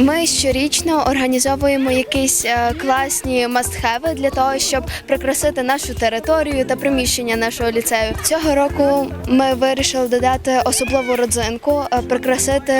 Ми щорічно організовуємо якісь е, класні мастхеви для того, щоб прикрасити нашу територію та приміщення нашого ліцею. Цього року ми вирішили додати особливу родзинку, е, прикрасити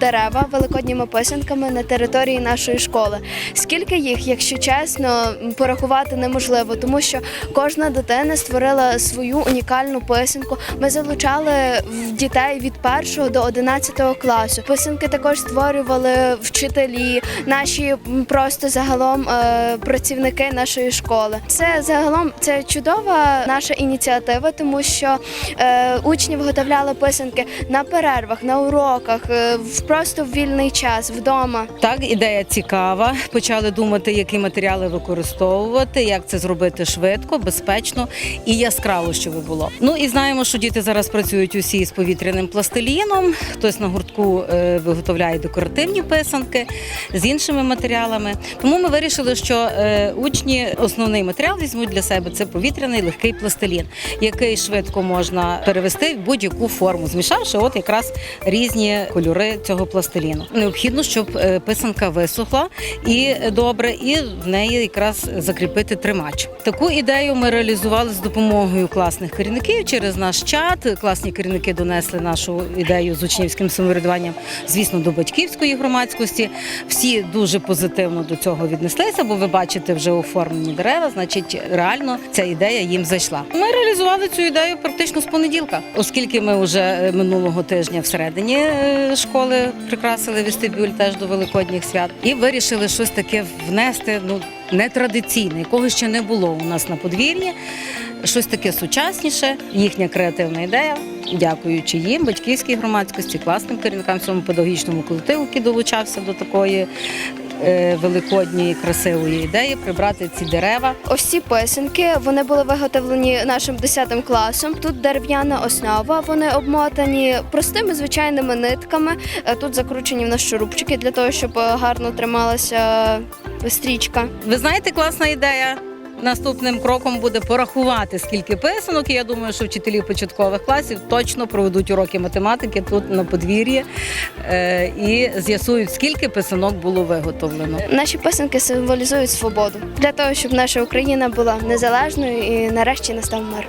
дерева великодніми писанками на території нашої школи. Скільки їх, якщо чесно, порахувати неможливо, тому що кожна дитина створила свою унікальну писанку. Ми залучали в дітей від 1 до 11 класу. Писанки також створювали вчителі, наші просто загалом е, працівники нашої школи. Це загалом це чудова наша ініціатива, тому що е, учні виготовляли писанки на перервах, на уроках, е, просто в вільний час вдома. Так, ідея цікава. Почали думати, які матеріали використовувати, як це зробити швидко, безпечно і яскраво, щоб було. Ну і знаємо, що діти зараз працюють усі з повітряним пластиліном. Хтось на гуртку виготовляє декоративні писанки з іншими матеріалами. Тому ми вирішили, що е, учні основний матеріал візьмуть для себе це повітряний легкий пластилін, який швидко можна перевести в будь-яку форму, змішавши от якраз різні кольори цього пластиліну. Необхідно, щоб е, писанка висохла і добре, і в неї якраз закріпити тримач. Таку ідею ми реалізували з допомогою класних керівників через наш чат. Класні керівники донесли нашу ідею з учнівським самоврядуванням, звісно, до батьківської громадськості. Всі дуже позитивно до цього віднеслися, бо ви бачите вже оформлені дерева. Значить, реально ця ідея їм зайшла. Ми реалізували цю ідею практично з понеділка, оскільки ми вже е, минулого тижня всередині е, школи прикрасили вестибюль теж до великодніх свят, і вирішили щось таке внести. Ну нетрадиційне, якого ще не було у нас на подвір'ї. Щось таке сучасніше, їхня креативна ідея. Дякуючи їм, батьківській громадськості, класним керівникам цьому педагогічному колективу, який долучався до такої великодньої красивої ідеї, прибрати ці дерева. Ось ці писанки вони були виготовлені нашим 10 класом. Тут дерев'яна основа. Вони обмотані простими звичайними нитками. Е, Тут закручені в нас шурупчики для того, щоб е, гарно трималася стрічка. Ви знаєте, класна ідея. Наступним кроком буде порахувати, скільки писанок. І я думаю, що вчителі початкових класів точно проведуть уроки математики тут на подвір'ї е, і з'ясують, скільки писанок було виготовлено. Наші писанки символізують свободу для того, щоб наша Україна була незалежною і нарешті настав мир.